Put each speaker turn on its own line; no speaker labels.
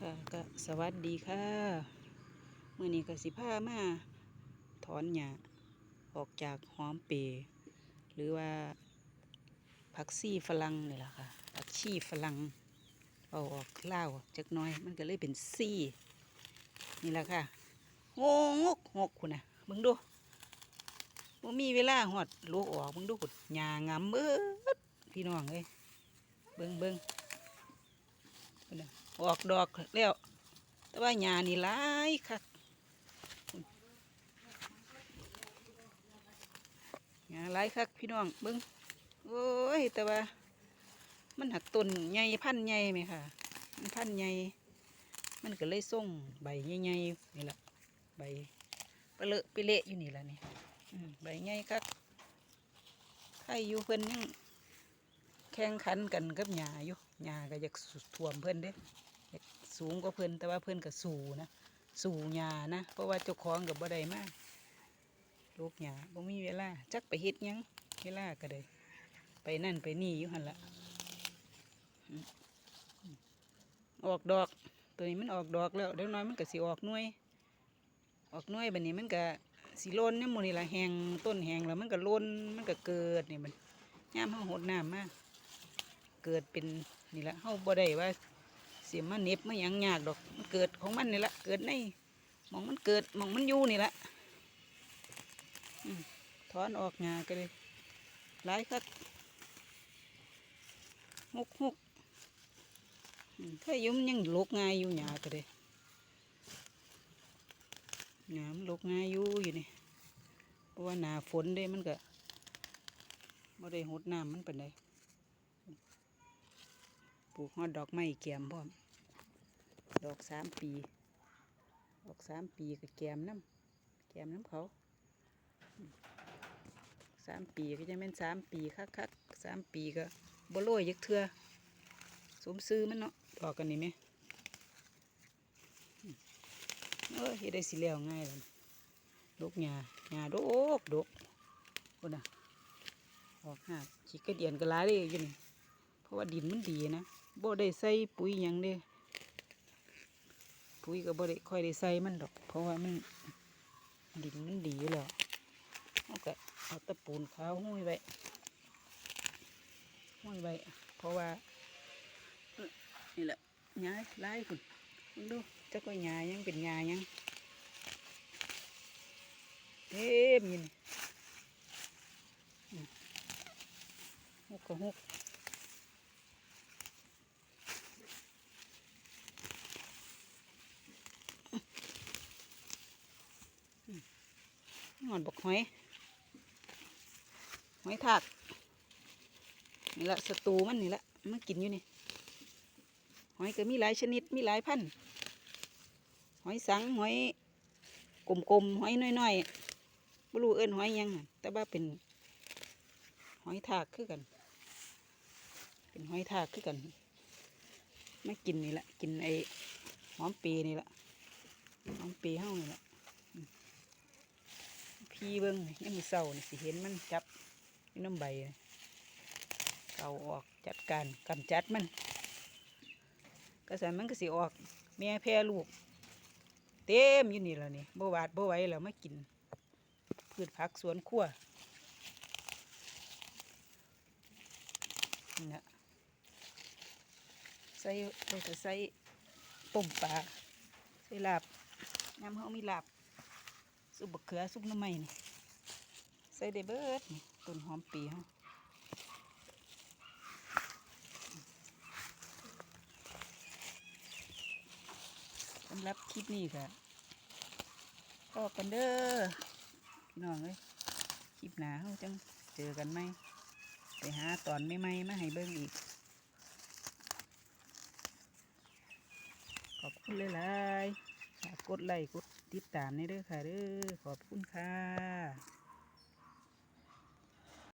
ค่ะก็สวัสดีค่ะเมื่อนี้ก็สิพามาถอนหญ้าออกจากหอมเปรย์หรือว่าผักซี่ฝรั่งนี่แหละค่ะผักชีฝรั่งเอาออกเล่าจักน้อย มันก็เลยเป็นซี่นี่แหละค่ะงงกงกคุณนะมึงดูว่ามีเวลาหอดลูกออกมึงดูกุดหญ้างามเบิดพี่น้องเอ้ยเบิ่งเบิ่ง ออกดอกแล้วแต่ว่าหญ้านี่หลายคักหญ้าหลายคักพี่น้องเบิ้งโอ้ยแต่ว่า มันหักต้นใหญ่พันธุ์ใหญ่ไหมค่ะ มันพันธุ์ใหญ่มันก็เลยส่งใบใหญ่ๆนี่แหละใบเปเลอะไปเละอยู่นี่แหละนี่ใบใหญ่คักใครอยู่เพิ่นยังแข่งขันกันกับหญ้าอยู่ หญ้าก็อยากสุดท่วมเพิ่นเด้อยากสูงกว่าเพิ่นแต่ว่าเพิ่นก็สู่นะสู่หญ้านะเพราะว่าเจ้าของกับบ่ได้มากลูกหญ้าบ่มีเวลาจักไปเฮ็ดหยังเวลาก็ได้ไปนั่นไปนี่อยู่หั่นละออกดอกตัวนี้มันออกดอกแล้วเดี๋ยวน้อยมันก็สิออกหน่วย ออกหน่วยแบัดนี้มันก็สิโลนเนี่ยมูนี่ละแหงต้นแหงแล้วมันก็โลนมันก็เกิดนี่มันยามเฮาหดน้ำมาก เกิดเป็นนี่แหละเฮาบ่ได้ว่าเสียมาเน็บมาหยังยากดอกมันเกิดของมันนี่แหละเกิดในมองมันเกิดมองมันอยู่นี่แหละอถอนออกงาก็เลยหลายคักหกหกอืมถ้ายุ่มยังลุกง่ายอยู่หยาก็เลยหยามนลกง่ายอยู่อยู่นี่เพราะว่าหนาฝนเด้มันก็บ่ได้หดน้ำมันเป็นได ปลูกฮอดดอกไม้แกมพร้อม ดอกสามปี ดอกสามปีก็แกมน้ำแกมน้ำเขาสามปีก็จะเป็นสามปีคักคักๆสามปีก็บโรยยักเทือสมซื้อมันเนาะดอกกันนี่ไหมเออเฮ็ดได้สิแล้วง่ายเลยดกหญ้าหญ้าดกดกคนน่ะออกหาขี้กระเดียนก็หลายเลยอยู่นี่ เพราะว่าดินมันดีนะบ่ได้ใส่ปุ๋ยยังเด้ปุ๋ยก็บ่ได้ค่อยได้ใส่มันดอก เพราะว่ามันดินมันดีอยู่แล้วเอาก็เอาตะปูนขาวห้อยไว้ห้อยไว้เพราะว่านี่แหละหญ้าหลายคุณมึงดูจักว่ายังเป็นหญ้ายังเต็มยินหกก็หก งอนบกหอยหอยทากนี่ละศัตรูมันนี่ละมันกินอยู่นี่หอยก็มีหลายชนิดมีหลายพันธุ์หอยสังหอยกลมๆหอยน้อยๆไม่รู้เอิ้นหอยยังแต่ว่าเป็นหอยทากคือกัน เป็นหอยทากคือกันไม่กินนี่ละกินไอหอมปีนี่ละหอมปีเฮ้านี่ละ พี่เบิ้งยังมีเศร้านี่สิเห็นมันจับน้ำใบเกาออกจัดการกำจัดมันกระสันมันก็สิออก แม่แพร่ลูก เต็มอยู่นี่แล้วนี่บ่หวาดบ่ไหวแล้วไมากิน พืชผักสวนครัวนี่นะใส่เราจะใส่ต้มปลาใส่ลาบน้ำเขามีลาบ ซุปบะเขือซุปน้ำไม้นี่ใส่ได้เบิดนี่ต้นหอมปีเฮาสำหรับคลิปนี้ก็ก็กันเด้อพี่น้องเอ้ยคลิปหนาเฮาจังเจอกันไหมไปหาตอนไม่ไม่มาให้เบิ่งอีก ขอบคุณหลายๆฝา กดไลค์กดติดตามนี่เด้อค่ะเด้อขอบคุณค่ะ